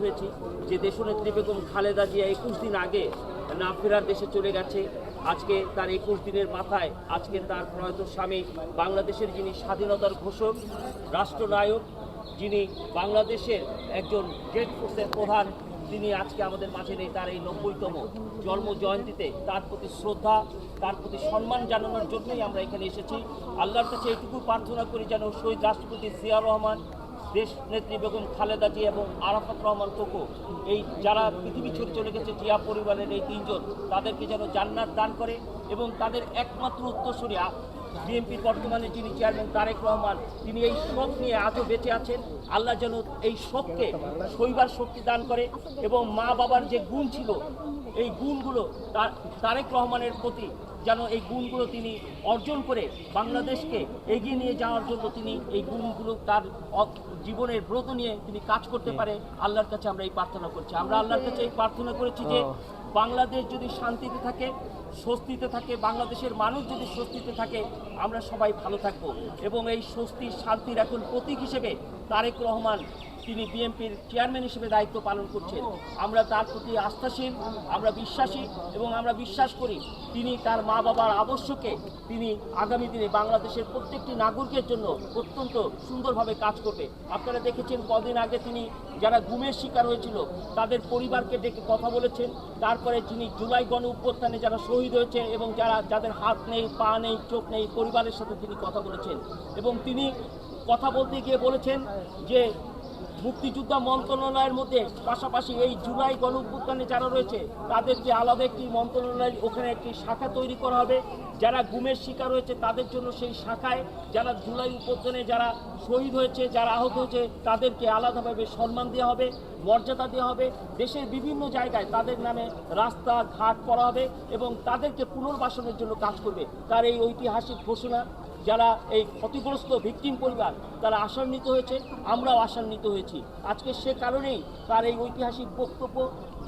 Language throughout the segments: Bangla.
হয়েছি যে দেশনেত্রী বেগম খালেদা জিয়া একুশ দিন আগে না ফেরার দেশে চলে গেছে। আজকে তার একুশ দিনের মাথায় আজকে তার প্রয়াত স্বামী বাংলাদেশের যিনি স্বাধীনতার ঘোষক, রাষ্ট্রনায়ক, যিনি বাংলাদেশের একজন গ্রেট ফোর্সের প্রধান, তিনি আজকে আমাদের মাঝে নেই তার এই নব্বইতম জন্ম জয়ন্তীতে। তার প্রতি শ্রদ্ধা, তার প্রতি সম্মান জানানোর জন্যই আমরা এখানে এসেছি। আল্লাহর কাছে এইটুকু প্রার্থনা করি যেন শহীদ রাষ্ট্রপতি জিয়া রহমান দেশ নেত্রী বেগম খালেদা জিয়া এবং আরাফাত রহমান কোকো, এই যারা পৃথিবী ছেড়ে চলে গেছে, জিয়া পরিবারের এই তিনজন, তাদেরকে যেন জান্নাত দান করে এবং তাদের একমাত্র উত্তরসূরি বিএনপির বর্তমানে যিনি চেয়ারম্যান তারেক রহমান তিনি এই শোক নিয়ে আজও বেঁচে আছেন। আল্লাহ যেন এই শোককে শৈবার শক্তি দান করে এবং মা বাবার যে গুণ ছিল এই গুণগুলো তার তারেক রহমানের প্রতি যেন এই গুণগুলো তিনি অর্জন করে বাংলাদেশকে এগিয়ে নিয়ে যাওয়ার জন্য তিনি এই গুণগুলো তার জীবনের ব্রত নিয়ে তিনি কাজ করতে পারে আল্লাহর কাছে আমরা এই প্রার্থনা করছি। আমরা আল্লাহর কাছে এই প্রার্থনা করেছি যে বাংলাদেশ যদি শান্তিতে থাকে স্বস্তিতে থাকে, বাংলাদেশের মানুষ যদি স্বস্তিতে থাকে, আমরা সবাই ভালো থাকব। এবং এই স্বস্তির শান্তির এখন প্রতীক হিসেবে তারেক রহমান তিনি বিএনপির চেয়ারম্যান হিসেবে দায়িত্ব পালন করছেন। আমরা তার প্রতি আস্থাশীল, আমরা বিশ্বাসী এবং আমরা বিশ্বাস করি তিনি তার মা বাবার আবশ্যকে তিনি আগামী দিনে বাংলাদেশের প্রত্যেকটি নাগরিকের জন্য অত্যন্ত সুন্দরভাবে কাজ করবে। আপনারা দেখেছেন কদিন আগে তিনি যারা গুমের শিকার হয়েছিল, তাদের পরিবারকে ডেকে কথা বলেছেন। তারপরে যিনি জুলাই গণ অভ্যুত্থানে যারা শহীদ হয়েছে এবং যারা, যাদের হাত নেই, পা নেই, চোখ নেই, পরিবারের সাথে তিনি কথা বলেছেন। এবং তিনি কথা বলতে গিয়ে বলেছেন যে মুক্তিযোদ্ধা মন্ত্রণালয়ের মধ্যে পাশাপাশি এই জুলাই গণ যারা রয়েছে, তাদেরকে আলাদা একটি মন্ত্রণালয়, ওখানে একটি শাখা তৈরি করা হবে। যারা গুমের শিকার হয়েছে, তাদের জন্য সেই শাখায় যারা জুলাই উপত্যনে যারা শহীদ হয়েছে, যারা আহত হয়েছে, তাদেরকে আলাদাভাবে সম্মান দেওয়া হবে, মর্যাদা দেওয়া হবে। দেশের বিভিন্ন জায়গায় তাদের নামে রাস্তা ঘাট করা হবে এবং তাদেরকে পুনর্বাসনের জন্য কাজ করবে। তার এই ঐতিহাসিক ঘোষণা যারা এই ক্ষতিগ্রস্ত ভিকটিম পরিবার, তারা আশান্বিত হয়েছে, আমরাও আশান্বিত হয়েছি। আজকে সে কারণেই তার এই ঐতিহাসিক বক্তব্য,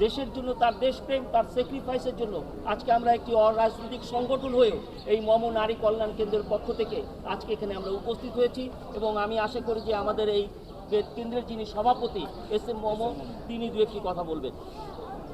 দেশের জন্য তার দেশপ্রেম, তার স্যাক্রিফাইসের জন্য আজকে আমরা একটি অরাজনৈতিক সংগঠন হয়েও এই মম নারী কল্যাণ কেন্দ্রের পক্ষ থেকে আজকে এখানে আমরা উপস্থিত হয়েছি এবং আমি আশা করি যে আমাদের এই কেন্দ্রের যিনি সভাপতি, এস এম মম, তিনি দু একটি কথা বলবেন।